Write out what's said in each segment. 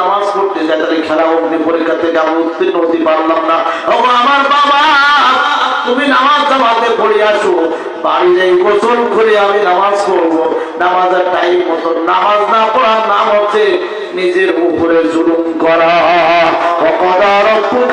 নামাজ পড়তে যায়, তাহলে খেলা অগ্নি পরীক্ষা থেকে আমি উত্তীর্ণ হতে পারলাম না। আমার বাবা, তুমি নামাজ জামাতে পড়ে আসো। বাড়ি যাই গোসল করে আমি নামাজ পড়ব। নামাজের টাইম মতো নামাজ না পড়ার নাম হচ্ছে নিজের উপরে জুলুম করা। অকদার রব্বুক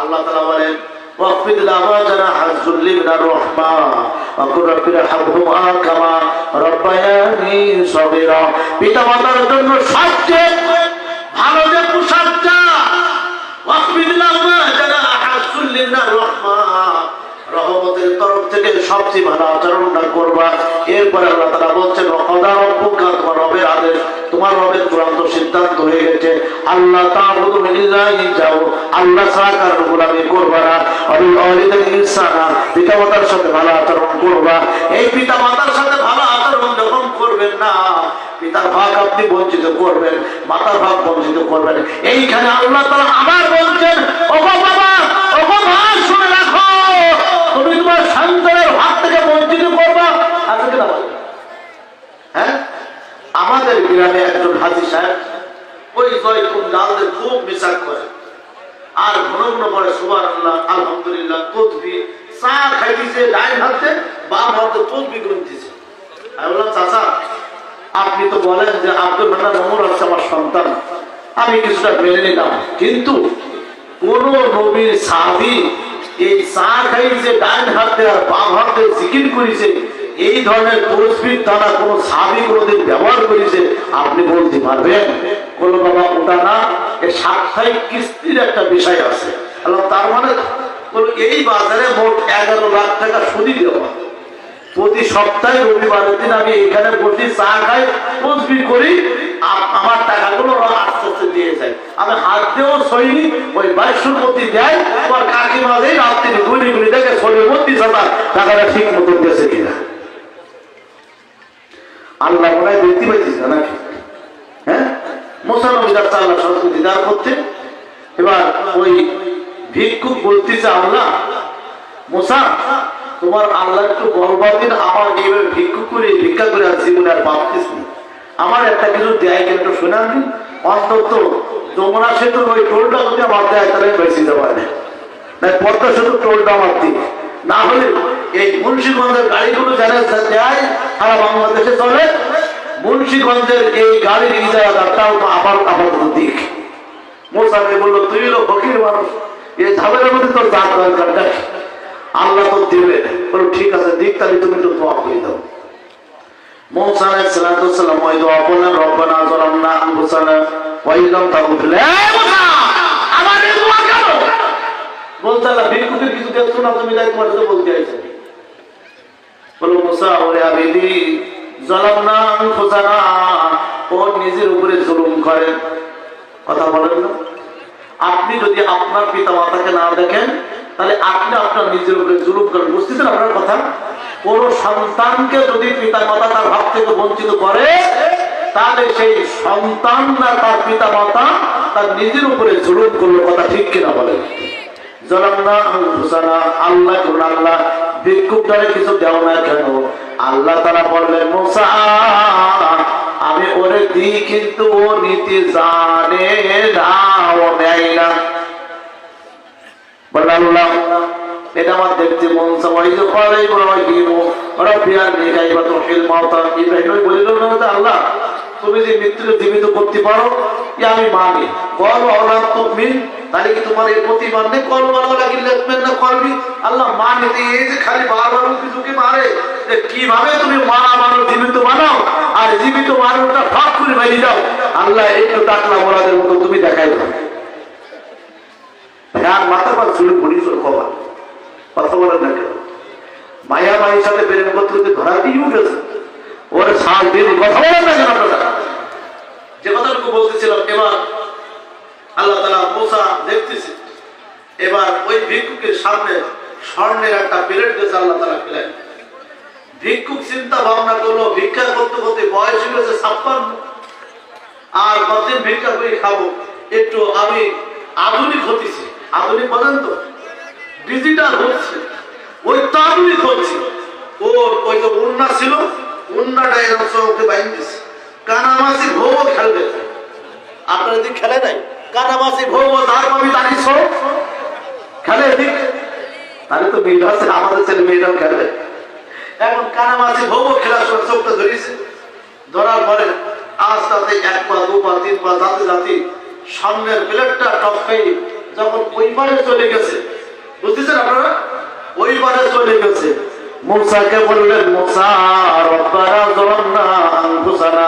আল্লাহ তাআলা বলেন واخفض لهما جناح الذل من الرحمة وقل رب ارحمهما كما ربياني صغيرا পিতা মাতার জন্য সবচেয়ে ভালো যে পোশাকটা ওয়াকফিদ লাহুমা জানাহা যুল্লি মিনার রাহমা রহমতের তরফ থেকে সবচেয়ে ভালো আচরণটা করবা? এরপরে আল্লাহ তারা বলছেন রব্বুকা? তোমার রবের আদেশ, তোমার রবের চূড়ান্ত সিদ্ধান্ত হয়ে গেছে। আল্লাহ যাও। আল্লাহ গোলামি করবা না। অবিল ওয়ালিদাইন ইহসানা পিতামাতার সাথে ভালো আচরণ করবা। এই পিতামাতার সাথে ভালো আচরণ যখন করবেন না, পিতার ভাগ আপনি বঞ্চিত করবেন, মাতার ভাগ বঞ্চিত করবেন। এইখানে আল্লাহ তাআলা আবার বলছেন ওগো বাবা ওগো মা শুনে রাখো তুমি তোমার সন্তানের ভাগ থেকে বঞ্চিত করবা আছে কিনা বলো? হ্যাঁ আমাদের গ্রামে একজন হাজি সাহেব ওই জয়তুন ডালদের খুব বিশ্বাস করে। আর ঘন ঘন করে সুবার আল্লাহ আলহামদুলিল্লাহ তসবি চা খাইতেছে ডাইন হাতে বাম হাতে তসবি গুনতেছে। আমি বললাম, চাচা, আপনি তো বলেন যে আব্দুল মান্নান মোমর হচ্ছে আমার সন্তান। আমি কিছুটা মেনে নিলাম। কিন্তু কোন নবীর সাহাবি এই চা খাইছে ডাইন হাতে আর বাম হাতে জিকির করেছে, এই ধরনের তসবির দ্বারা কোন সাহাবি কোনোদিন ব্যবহার করেছে, আপনি বলতে পারবেন? বলো বাবা ওটা না এই সাপ্তাহিক কিস্তির একটা বিষয় আছে। তার মানে এই বাজারে মোট এগারো লাখ টাকা সুদি দেওয়া প্রতি সপ্তাহে রবিবারের দিন আমি এখানে বসে চা খাই তসবি করি আমার টাকাগুলো ওরা আস্তে আস্তে দিয়ে যায়। আমি হাত দিয়েও সইনি, ওই বাইশুর প্রতি দেয়, তোমার কাকিমা দেয় রাত্রি গুলি গুলি দেখে শরীর মধ্যে টাকাটা ঠিক মতো গেছে কিনা? যাচ্ছে আল্লাহ সরস্বতী দিদার করতে এবার ওই ভিক্ষুক বলতেছে, আল্লাহ, মোসা, তোমার আল্লাহ একটু বলবাদিন আমার এইভাবে ভিক্ষু করে ভিক্ষা করে আর। আমার একটা কিছু দেয় একটু শোনান দিন অন্তত যমুনা সেতুর ওই টোলটা যদি আমার দেয়, তাহলে বেশি দেওয়া না। পদ্মা সেতুর টোলটা আমার দিক না হলে এই মুন্সিগঞ্জের গাড়িগুলো যারা দেয় সারা বাংলাদেশে চলে। মুন্সিগঞ্জের এই গাড়ির ইজারাদারটাও তো আবার আপাতত দিক মোসাফে বললো তুই হলো ফকির মানুষ এই ঝামেলার মধ্যে তোর দাঁত দরকার দেখ আল্লাহ তো দেবে বলো ঠিক আছে দিক তাহলে তুমি একটু দোয়া করে দাও موسى عليه الصلاة والسلام وإذ قلنا ربنا ظلمنا أنفسنا وإن لم تغفر لنا এই মুসা, আমাদের দোয়া করো। বলতে আল্লাহ ভিক্ষুকের কিছু দেখছো না তুমি তাই তোমার সাথে বলতে আইছো বলো মুসা ওরে আবেদি আপনি যদি আপনার পিতা মাতাকে না দেখেন, তাহলে আপনি আপনার নিজের উপরে জুলুম করেন। বুঝতেছেন আপনার কথা? কোন সন্তানকে যদি পিতা মাতা তার ভাব থেকে বঞ্চিত করে, তাহলে সেই সন্তান না তার পিতা মাতা তার নিজের উপরে জুলুম করল। কথা ঠিক কিনা বলেন? জলামনা আল্লাহ আল্লাহ ভিক্ষুক দ্বারা কিছু দেও না কেন? আল্লাহ তারা বললেন, মোসা, আমি ওরে দিই কিন্তু ও নীতি জানে না, ও নেয় না। বলে আল্লাহ, এটা আমার দেখতে মন ইব্রাহিম বলিল, না আল্লাহ, তুমি যে মৃত্যুকে জীবিত করতে পারো আমি মানি। কল আওলাদ তুমি তাহলে কি তোমার এই প্রতি মানে কল মানো লাগি লেখবেন না করবি আল্লাহ মানি এই যে খালি বারবার উকি ঝুঁকি মারে। যে কীভাবে তুমি মারা মানো জীবিত বানাও আর জীবিত মানুষটা ফাঁক করে বাইরে যাও আল্লাহ একটু টাকলা মোরাদের মতো তুমি দেখাই দাও ফ্যান মাথার পর চুলে কথা মায়া মায়ের সাথে প্রেম করতে করতে ধরা সাত দিন কথা যে কথাটুকু বলতেছিলাম, এবার দেখতেছি। এবার ওই ভিক্ষুকের সামনে স্বর্ণের একটা প্লেট দিয়েছে আল্লাহ তারা ফেলাই ভিক্ষুক চিন্তা ভাবনা করল, ভিক্ষা করতে করতে বয়স হয়ে গেছে ছাপ্পান্ন। আর কতদিন ভিক্ষা করে খাব? একটু আমি আধুনিক হতেছি। আধুনিক বলেন তো? ডিজিটাল হচ্ছে। ওই তো আধুনিক হচ্ছে। ওর ওই যে উন্না ছিল, উন্নাটা এরকম চৌকে বাইন্দিছে। কানামাসি ভোগ খেলবে। আপনার এদিক খেলে নাই? তার পাবি তারই সব খেলে এদিক তাহলে তো আছে, আমাদের ছেলে মেয়েরাও খেলে এখন কানামাসি ভোগ খেলার সময় চোখটা ধরিয়েছে ধরার পরে আস্তে আস্তে এক পা, দু পা, তিন পা যাতে যাতে সামনের প্লেটটা টপ খেয়ে যখন ওই পারে চলে গেছে, বুঝতেছেন আপনারা? ওই পারে চলে গেছে। মুসাকে বললেন, মুসা, রব্বানা জলান্না আনফুসানা।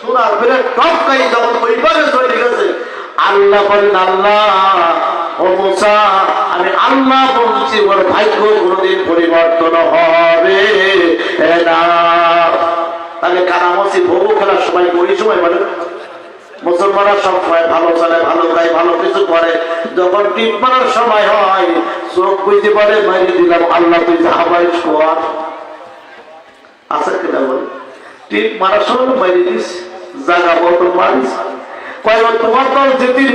সোনার প্লেট টপ খাই যখন ওই পারে চলে গেছে আল্লাহ বলেন, আল্লাহ, ও মুসা, আমি আল্লাহ বলছি, ওর ভাগ্য কোনোদিন পরিবর্তন হবে না। তাহলে কানামসি ভোগ খেলার সময় ওই সময় বলে, মুসলমানরা সব সময় ভালো চলে, ভালো খায় ভালো কিছু করে। যখন টিপ মারার সময় হয়, চোখ বুঝতে পারে মারি দিলাম, আল্লাহ, তুই হাবাই শোয়ার আছে কিনা বলে? টিপ মারার সময় মারি দিস? জায়গা বর্তমান কয় তোমার দল যেদিন